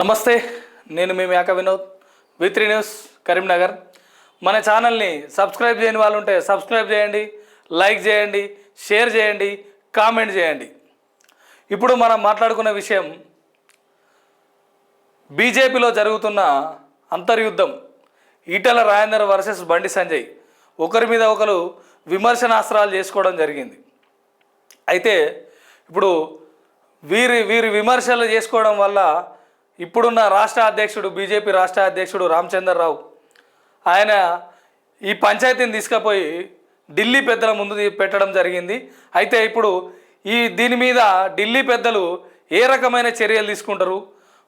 నమస్తే నేను మీ మేక వినోద్ విత్రి న్యూస్ కరీంనగర్. మన ఛానల్ని సబ్స్క్రైబ్ చేయని వాళ్ళు ఉంటే సబ్స్క్రైబ్ చేయండి లైక్ చేయండి షేర్ చేయండి కామెంట్ చేయండి. ఇప్పుడు మనం మాట్లాడుకున్న విషయం బీజేపీలో జరుగుతున్న అంతర్యుద్ధం ఈటల రాజేందర్ వర్సెస్ బండి సంజయ్ ఒకరి మీద ఒకరు విమర్శనాస్త్రాలు చేసుకోవడం జరిగింది. అయితే ఇప్పుడు వీరి వీరి విమర్శలు చేసుకోవడం వల్ల ఇప్పుడున్న రాష్ట్ర అధ్యక్షుడు బీజేపీ రాష్ట్ర అధ్యక్షుడు రామచంద్రరావు ఆయన ఈ పంచాయతీని తీసుకుపోయి ఢిల్లీ పెద్దల ముందు పెట్టడం జరిగింది. అయితే ఇప్పుడు ఈ దీని మీద ఢిల్లీ పెద్దలు ఏ రకమైన చర్యలు తీసుకుంటారు?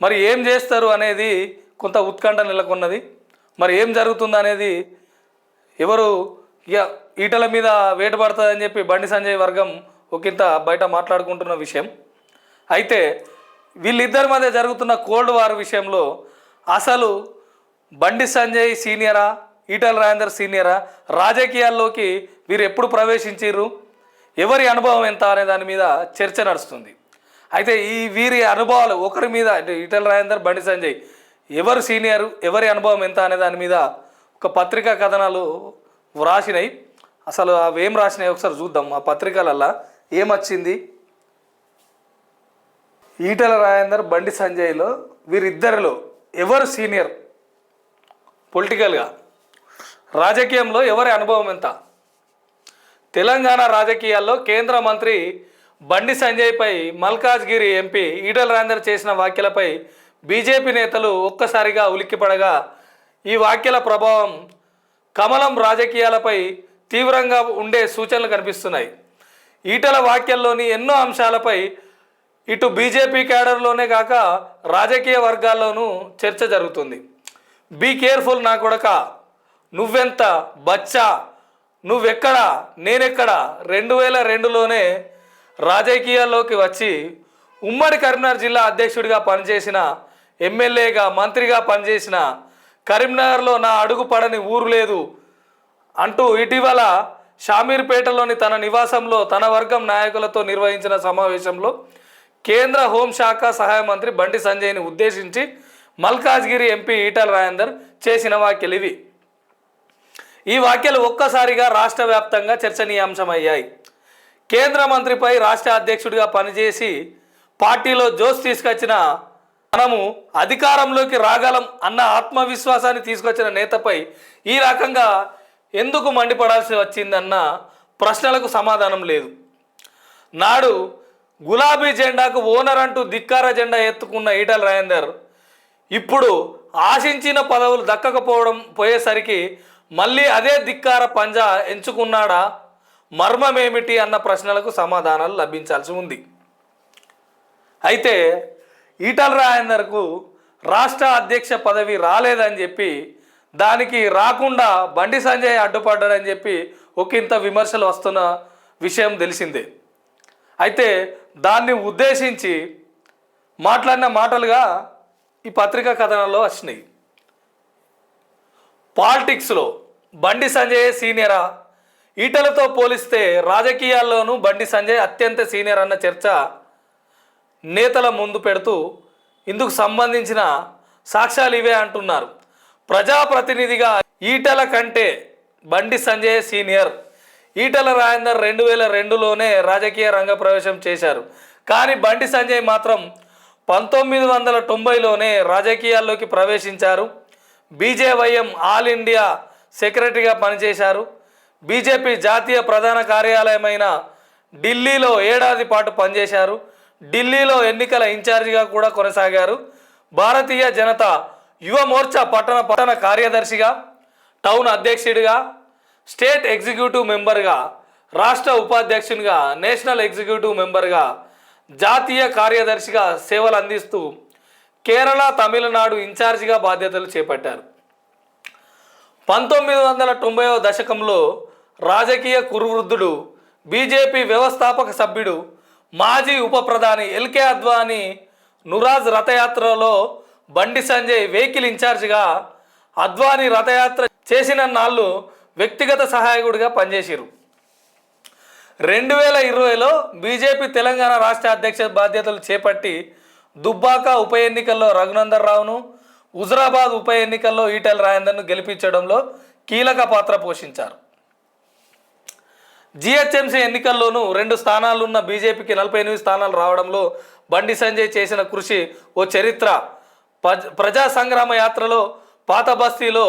మరి ఏం చేస్తారు అనేది కొంత ఉత్కంఠ నెలకొన్నది. మరి ఏం జరుగుతుంది అనేది ఎవరు ఇక ఈటల మీద వేట పడుతుందని చెప్పి బండి సంజయ్ వర్గం ఒకంత బయట మాట్లాడుకుంటున్న విషయం. అయితే వీళ్ళిద్దరి మధ్య జరుగుతున్న కోల్డ్ వార్ విషయంలో అసలు బండి సంజయ్ సీనియరా ఈటల రాజేందర్ సీనియరా రాజకీయాల్లోకి వీరు ఎప్పుడు ప్రవేశించారు ఎవరి అనుభవం ఎంత అనే దాని మీద చర్చ నడుస్తుంది. అయితే ఈ వీరి అనుభవాలు ఒకరి మీద అంటే ఈటల రాజేందర్ బండి సంజయ్ ఎవరు సీనియర్ ఎవరి అనుభవం ఎంత అనే దాని మీద ఒక పత్రికా కథనాలు వ్రాసినాయి. అసలు అవి ఏం రాసినాయి ఒకసారి చూద్దాం. ఆ పత్రికలల్లా ఏమొచ్చింది? ఈటల రాజేందర్ బండి సంజయ్లో వీరిద్దరిలో ఎవరు సీనియర్? పొలిటికల్గా. రాజకీయంలో ఎవరి అనుభవం ఎంత? తెలంగాణ రాజకీయాల్లో కేంద్ర మంత్రి బండి సంజయ్పై మల్కాజ్గిరి ఎంపీ ఈటల రాజేందర్ చేసిన వ్యాఖ్యలపై బీజేపీ నేతలు ఒక్కసారిగా ఉలిక్కిపడగా ఈ వ్యాఖ్యల ప్రభావం కమలం రాజకీయాలపై తీవ్రంగా ఉండే సూచనలు కనిపిస్తున్నాయి. ఈటల వాక్యాల్లోని ఎన్నో అంశాలపై ఇటు బీజేపీ క్యాడర్లోనే కాక రాజకీయ వర్గాల్లోనూ చర్చ జరుగుతుంది. బీ కేర్ఫుల్ నా కొడక. నువ్వెంత బచ్చా? నువ్వెక్కడా? నేనెక్కడా? రెండు వేల రెండులోనే రాజకీయాల్లోకి వచ్చి ఉమ్మడి కరీంనగర్ జిల్లా అధ్యక్షుడిగా పనిచేసిన ఎమ్మెల్యేగా మంత్రిగా పనిచేసిన కరీంనగర్లో నా అడుగు పడని ఊరు లేదు అంటూ ఇటీవల షామీర్పేటలోని తన నివాసంలో తన వర్గం నాయకులతో నిర్వహించిన సమావేశంలో కేంద్ర హోంశాఖ సహాయ మంత్రి బండి సంజయ్ని ఉద్దేశించి మల్కాజ్గిరి ఎంపీ ఈటల రాజేందర్ చేసిన వ్యాఖ్యలు ఇవి. ఈ వ్యాఖ్యలు ఒక్కసారిగా రాష్ట్ర వ్యాప్తంగా చర్చనీయాంశమయ్యాయి. కేంద్ర మంత్రిపై రాష్ట్ర అధ్యక్షుడిగా పనిచేసి పార్టీలో జోస్ తీసుకొచ్చిన మనము అధికారంలోకి రాగలం అన్న ఆత్మవిశ్వాసాన్ని తీసుకొచ్చిన నేతపై ఈ రకంగా ఎందుకు మండిపడాల్సి వచ్చిందన్న ప్రశ్నలకు సమాధానం లేదు. నాడు గులాబీ జెండాకు ఓనర్ అంటూ ధిక్కార జెండా ఎత్తుకున్న ఈటల రాజేందర్ ఇప్పుడు ఆశించిన పదవులు దక్కకపోవడం పోయేసరికి మళ్ళీ అదే ధిక్కార పంజా ఎంచుకున్నాడా? మర్మమేమిటి అన్న ప్రశ్నలకు సమాధానాలు లభించాల్సి ఉంది. అయితే ఈటల రాజేందర్కు రాష్ట్ర అధ్యక్ష పదవి రాలేదని చెప్పి దానికి రాకుండా బండి సంజయ్ అడ్డుపడ్డాడని చెప్పి ఒకంత విమర్శలు వస్తున్న విషయం తెలిసిందే. అయితే దాన్ని ఉద్దేశించి మాట్లాడిన మాటలుగా ఈ పత్రికా కథనంలో వచ్చినాయి. పాలిటిక్స్లో బండి సంజయ్ సీనియరా? ఈటలతో పోలిస్తే రాజకీయాల్లోనూ బండి సంజయ్ అత్యంత సీనియర్ అన్న చర్చ నేతల ముందు పెడుతూ ఇందుకు సంబంధించిన సాక్ష్యాలు ఇవే అంటున్నారు. ప్రజాప్రతినిధిగా ఈటల కంటే బండి సంజయ్ సీనియర్ ఈటల రాజేందర్ రెండు వేల రెండులోనే రాజకీయ రంగ ప్రవేశం చేశారు. కానీ బండి సంజయ్ మాత్రం పంతొమ్మిది వందల తొంభైలోనే రాజకీయాల్లోకి ప్రవేశించారు. బీజేవైఎం ఆల్ ఇండియా సెక్రటరీగా పనిచేశారు. బీజేపీ జాతీయ ప్రధాన కార్యాలయమైన ఢిల్లీలో ఏడాది పాటు పనిచేశారు. ఢిల్లీలో ఎన్నికల ఇన్ఛార్జిగా కూడా కొనసాగారు. భారతీయ జనతా యువ మోర్చా పట్టణ పట్టణ కార్యదర్శిగా టౌన్ అధ్యక్షుడిగా స్టేట్ ఎగ్జిక్యూటివ్ మెంబర్గా రాష్ట్ర ఉపాధ్యక్షునిగా నేషనల్ ఎగ్జిక్యూటివ్ మెంబర్గా జాతీయ కార్యదర్శిగా సేవలు అందిస్తూ కేరళ తమిళనాడు ఇన్ఛార్జిగా బాధ్యతలు చేపట్టారు. పంతొమ్మిది వందల తొంభైవ దశకంలో రాజకీయ కురువృద్ధుడు బీజేపీ వ్యవస్థాపక సభ్యుడు మాజీ ఉప ప్రధాని ఎల్కే అద్వానీ నురాజ్ రథయాత్రలో బండి సంజయ్ వెహికల్ ఇన్ఛార్జిగా అద్వానీ రథయాత్ర చేసిన నాళ్ళు వ్యక్తిగత సహాయకుడిగా పనిచేసిరు రెండు వేల ఇరవైలో బీజేపీ తెలంగాణ రాష్ట్ర అధ్యక్ష బాధ్యతలు చేపట్టి దుబ్బాక ఉప ఎన్నికల్లో రఘునందర్ రావును హుజరాబాద్ ఉప ఎన్నికల్లో ఈటెల రాజేందర్ను గెలిపించడంలో కీలక పాత్ర పోషించారు. జిహెచ్ఎంసీ ఎన్నికల్లోనూ రెండు స్థానాలున్న బీజేపీకి నలభై ఎనిమిది స్థానాలు రావడంలో బండి సంజయ్ చేసిన కృషి ఓ చరిత్ర. ప్రజా సంగ్రామ యాత్రలో పాత బస్తీలో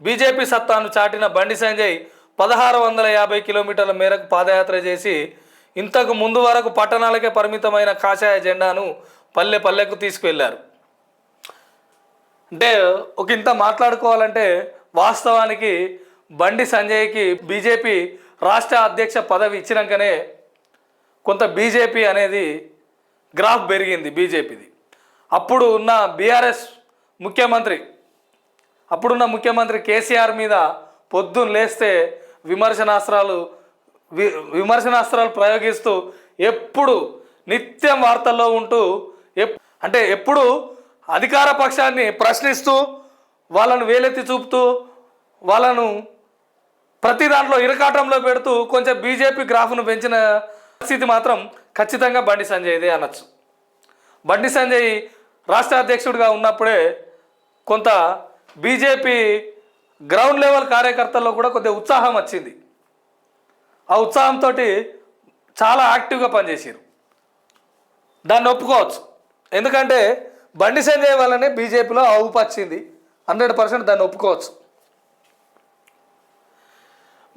బీజేపీ సత్తాను చాటిన బండి సంజయ్ పదహారు వందల యాభై కిలోమీటర్ల మేరకు పాదయాత్ర చేసి ఇంతకు ముందు వరకు పట్టణాలకే పరిమితమైన కాషాయ జెండాను పల్లె పల్లెకు తీసుకువెళ్ళారు అంటే ఒక ఇంత మాట్లాడుకోవాలంటే వాస్తవానికి బండి సంజయ్కి బీజేపీ రాష్ట్ర అధ్యక్ష పదవి ఇచ్చినాకనే కొంత బీజేపీ అనేది గ్రాఫ్ పెరిగింది బీజేపీది. అప్పుడు ఉన్న బీఆర్ఎస్ ముఖ్యమంత్రి అప్పుడున్న ముఖ్యమంత్రి కేసీఆర్ మీద పొద్దున్న లేస్తే విమర్శనాస్త్రాలు వి విమర్శనాస్త్రాలు ప్రయోగిస్తూ ఎప్పుడు నిత్యం వార్తల్లో ఉంటూ ఎప్ అంటే ఎప్పుడు అధికార పక్షాన్ని ప్రశ్నిస్తూ వాళ్ళను వేలెత్తి చూపుతూ వాళ్ళను ప్రతి దాంట్లో ఇరకాటంలో పెడుతూ కొంచెం బీజేపీ గ్రాఫ్ను పెంచిన స్థితి మాత్రం ఖచ్చితంగా బండి సంజయ్దే అనొచ్చు. బండి సంజయ్ రాష్ట్ర అధ్యక్షుడిగా ఉన్నప్పుడే కొంత బీజేపీ గ్రౌండ్ లెవెల్ కార్యకర్తల్లో కూడా కొద్దిగా ఉత్సాహం వచ్చింది. ఆ ఉత్సాహంతో చాలా యాక్టివ్గా పనిచేసారు దాన్ని ఒప్పుకోవచ్చు. ఎందుకంటే బండి సంజయ్ వల్లనే బీజేపీలో అవుపచ్చింది హండ్రెడ్ పర్సెంట్ దాన్ని ఒప్పుకోవచ్చు.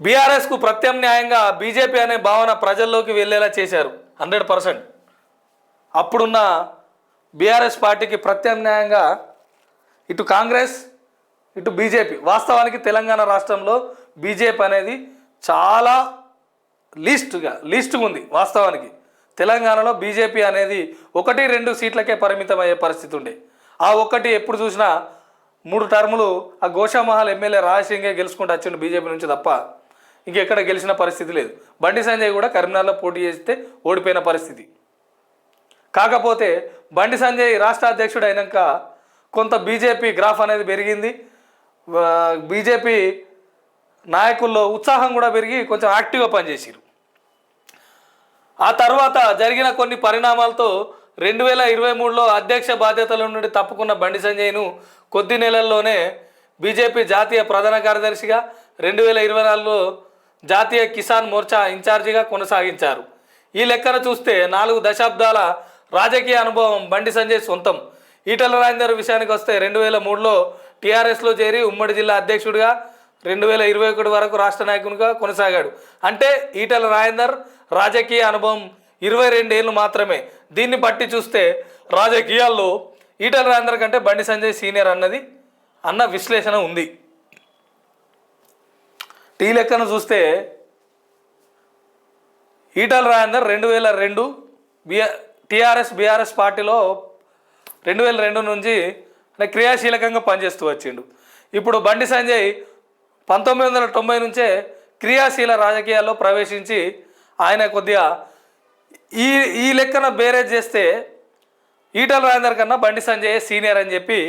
బీఆర్ఎస్కు ప్రత్యామ్నాయంగా బీజేపీ అనే భావన ప్రజల్లోకి వెళ్ళేలా చేశారు. Hundred percent. అప్పుడున్న బీఆర్ఎస్ పార్టీకి ప్రత్యామ్నాయంగా ఇటు కాంగ్రెస్ ఇటు బీజేపీ. వాస్తవానికి తెలంగాణ రాష్ట్రంలో బీజేపీ అనేది చాలా లీస్ట్గా లీస్ట్గా ఉంది వాస్తవానికి. తెలంగాణలో బీజేపీ అనేది ఒకటి రెండు సీట్లకే పరిమితం అయ్యే పరిస్థితి ఉండే. ఆ ఒక్కటి ఎప్పుడు చూసినా మూడు టర్ములు ఆ గోషామహల్ ఎమ్మెల్యే రాజసింగే గెలుచుకుంటూ వచ్చిండు బీజేపీ నుంచి తప్ప ఇంకెక్కడ గెలిచిన పరిస్థితి లేదు. బండి సంజయ్ కూడా కరీంనగర్లో పోటీ చేస్తే ఓడిపోయిన పరిస్థితి. కాకపోతే బండి సంజయ్ రాష్ట్ర అధ్యక్షుడు అయినాక కొంత బీజేపీ గ్రాఫ్ అనేది పెరిగింది. బీజేపీ నాయకుల్లో ఉత్సాహం కూడా పెరిగి కొంచెం యాక్టివ్గా పనిచేసారు ఆ తర్వాత జరిగిన కొన్ని పరిణామాలతో రెండు వేల ఇరవై మూడులో అధ్యక్ష బాధ్యతల నుండి తప్పుకున్న బండి సంజయ్ను కొద్ది నెలల్లోనే బీజేపీ జాతీయ ప్రధాన కార్యదర్శిగా రెండు వేల ఇరవై నాలుగులో జాతీయ కిసాన్ మోర్చా ఇన్ఛార్జిగా కొనసాగించారు. ఈ లెక్కన చూస్తే నాలుగు దశాబ్దాల రాజకీయ అనుభవం బండి సంజయ్ సొంతం. ఈటల రాజేందర్ విషయానికి వస్తే రెండు వేల మూడులో టీఆర్ఎస్లో చేరి ఉమ్మడి జిల్లా అధ్యక్షుడిగా రెండు వేల ఇరవై ఒకటి వరకు రాష్ట్ర నాయకునిగా కొనసాగాడు. అంటే ఈటల రాజేందర్ రాజకీయ అనుభవం ఇరవై రెండేళ్ళు మాత్రమే. దీన్ని బట్టి చూస్తే రాజకీయాల్లో ఈటల రాజేందర్ కంటే బండి సంజయ్ సీనియర్ అన్నది అన్న విశ్లేషణ ఉంది. టీ లెక్కను చూస్తే ఈటల రాజేందర్ రెండు వేల రెండు బిఆర్ టీఆర్ఎస్ బీఆర్ఎస్ పార్టీలో రెండు వేల రెండు నుంచి క్రియాశీలకంగా పనిచేస్తూ వచ్చిండు. ఇప్పుడు బండి సంజయ్ పంతొమ్మిది వందల తొంభై నుంచే క్రియాశీల రాజకీయాల్లో ప్రవేశించి ఆయన కొద్దిగా ఈ ఈ లెక్కన బేరేజ్ చేస్తే ఈటల రాజేందర్ కన్నా బండి సంజయ్ సీనియర్ అని చెప్పి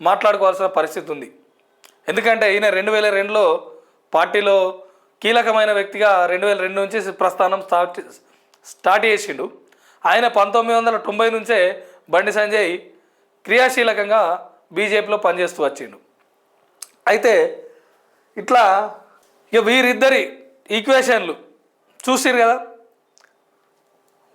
మాట్లాడుకోవాల్సిన పరిస్థితి ఉంది. ఎందుకంటే ఈయన రెండు వేల రెండులో పార్టీలో కీలకమైన వ్యక్తిగా రెండు వేల రెండు నుంచి ప్రస్థానం స్టార్ట్ స్టార్ట్ చేసిండు. ఆయన పంతొమ్మిది వందల తొంభై నుంచే బండి సంజయ్ క్రియాశీలకంగా బీజేపీలో పనిచేస్తూ వచ్చిండు. అయితే ఇట్లా ఇక వీరిద్దరి ఈక్వేషన్లు చూసిరు కదా?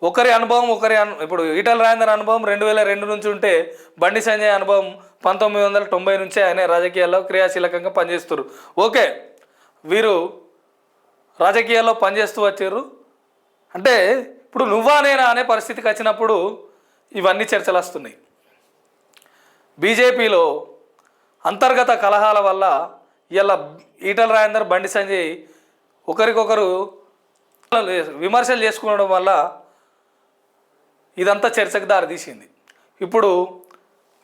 ఒకరి అనుభవం ఒకరి అను ఇప్పుడు ఈటల రాజేందర్ అనుభవం రెండు వేల రెండు నుంచి ఉంటే బండి సంజయ్ అనుభవం పంతొమ్మిది వందల తొంభై నుంచే ఆయన రాజకీయాల్లో క్రియాశీలకంగా పనిచేస్తారు ఓకే వీరు రాజకీయాల్లో పనిచేస్తూ వచ్చారు అంటే ఇప్పుడు నువ్వా నేనా అనే పరిస్థితికి వచ్చినప్పుడు ఇవన్నీ చర్చలు వస్తున్నాయి. బీజేపీలో అంతర్గత కలహాల వల్ల ఇలా ఈటల రాజేందర్ బండి సంజయ్ ఒకరికొకరు విమర్శలు చేసుకోవడం వల్ల ఇదంతా చర్చకు దారితీసింది ఇప్పుడు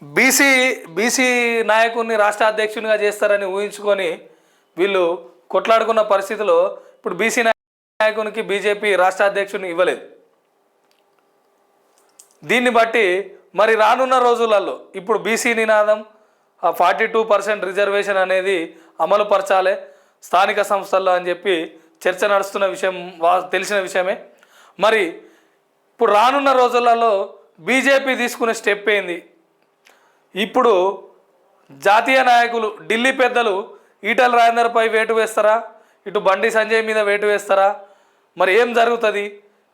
బీసీ బీసీ నాయకుడిని రాష్ట్ర అధ్యక్షునిగా చేస్తారని ఊహించుకొని వీళ్ళు కొట్లాడుకున్న పరిస్థితిలో ఇప్పుడు బీసీ నాయకునికి బీజేపీ రాష్ట్ర అధ్యక్షుని ఇవ్వలేదు. దీన్ని బట్టి మరి రానున్న రోజులలో ఇప్పుడు బీసీ నినాదం ఆ ఫార్టీ టూ పర్సెంట్ రిజర్వేషన్ అనేది అమలు పరచాలి స్థానిక సంస్థల్లో అని చెప్పి చర్చ నడుస్తున్న విషయం వా తెలిసిన విషయమే. మరి ఇప్పుడు రానున్న రోజులలో బీజేపీ తీసుకునే స్టెప్ ఏంది? ఇప్పుడు జాతీయ నాయకులు ఢిల్లీ పెద్దలు ఈటల రాజేందర్పై వేటు వేస్తారా? ఇటు బండి సంజయ్ మీద వేటు వేస్తారా? మరి ఏం జరుగుతుంది?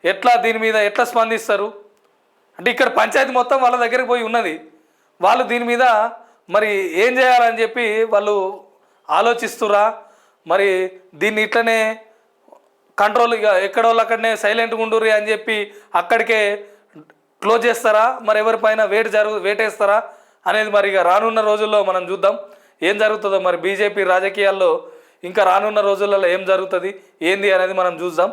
ఎట్లా దీని మీద ఎట్లా స్పందిస్తారు? అంటే ఇక్కడ పంచాయతీ మొత్తం వాళ్ళ దగ్గరికి పోయి ఉన్నది. వాళ్ళు దీని మీద మరి ఏం చేయాలని చెప్పి వాళ్ళు ఆలోచిస్తురా? మరి దీన్ని ఇట్లనే కంట్రోల్ ఇక ఎక్కడ వాళ్ళు అక్కడనే సైలెంట్గా ఉండుర్రి అని చెప్పి అక్కడికే క్లోజ్ చేస్తారా? మరి ఎవరిపైన వేటు జరుగు వేటేస్తారా? అనేది మరి ఇక రానున్న రోజుల్లో మనం చూద్దాం. ఏం జరుగుతుందో మరి బీజేపీ రాజకీయాల్లో ఇంకా రానున్న రోజులలో ఏం జరుగుతుంది? ఏంది అనేది మనం చూద్దాం.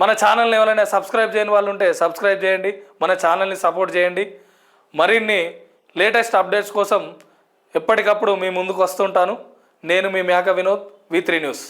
మన ఛానల్ని ఎవరైనా సబ్స్క్రైబ్ చేయని వాళ్ళు ఉంటే సబ్స్క్రైబ్ చేయండి మన ఛానల్ని సపోర్ట్ చేయండి. మరిన్ని లేటెస్ట్ అప్డేట్స్ కోసం ఎప్పటికప్పుడు మీ ముందుకు వస్తుంటాను. నేను మీ మేక వినోద్ వి త్రీ న్యూస్.